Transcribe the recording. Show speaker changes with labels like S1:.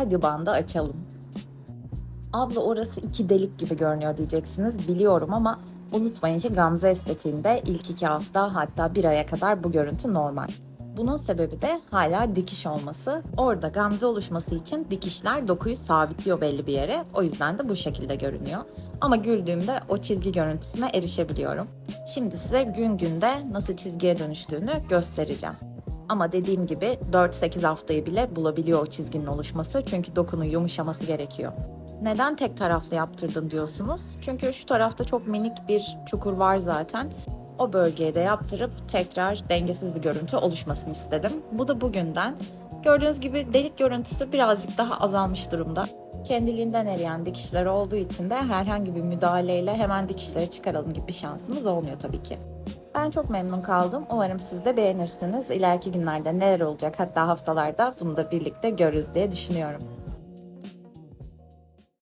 S1: Hadi bandı açalım. Abla orası iki delik gibi görünüyor diyeceksiniz. Biliyorum ama unutmayın ki Gamze estetiğinde ilk iki hafta hatta bir aya kadar bu görüntü normal. Bunun sebebi de hala dikiş olması. Orada gamze oluşması için dikişler dokuyu sabitliyor belli bir yere. O yüzden de bu şekilde görünüyor. Ama güldüğümde o çizgi görüntüsüne erişebiliyorum. Şimdi size gün günde nasıl çizgiye dönüştüğünü göstereceğim. Ama dediğim gibi 4-8 haftayı bile bulabiliyor o çizginin oluşması. Çünkü dokunun yumuşaması gerekiyor. Neden tek taraflı yaptırdın diyorsunuz? Çünkü şu tarafta çok minik bir çukur var zaten. O bölgeye de yaptırıp tekrar dengesiz bir görüntü oluşmasını istedim. Bu da bugünden. Gördüğünüz gibi delik görüntüsü birazcık daha azalmış durumda. Kendiliğinden eriyen dikişler olduğu için de herhangi bir müdahaleyle hemen dikişleri çıkaralım gibi bir şansımız olmuyor tabii ki. Ben çok memnun kaldım. Umarım siz de beğenirsiniz. İleriki günlerde neler olacak hatta haftalarda bunu da birlikte görürüz diye düşünüyorum.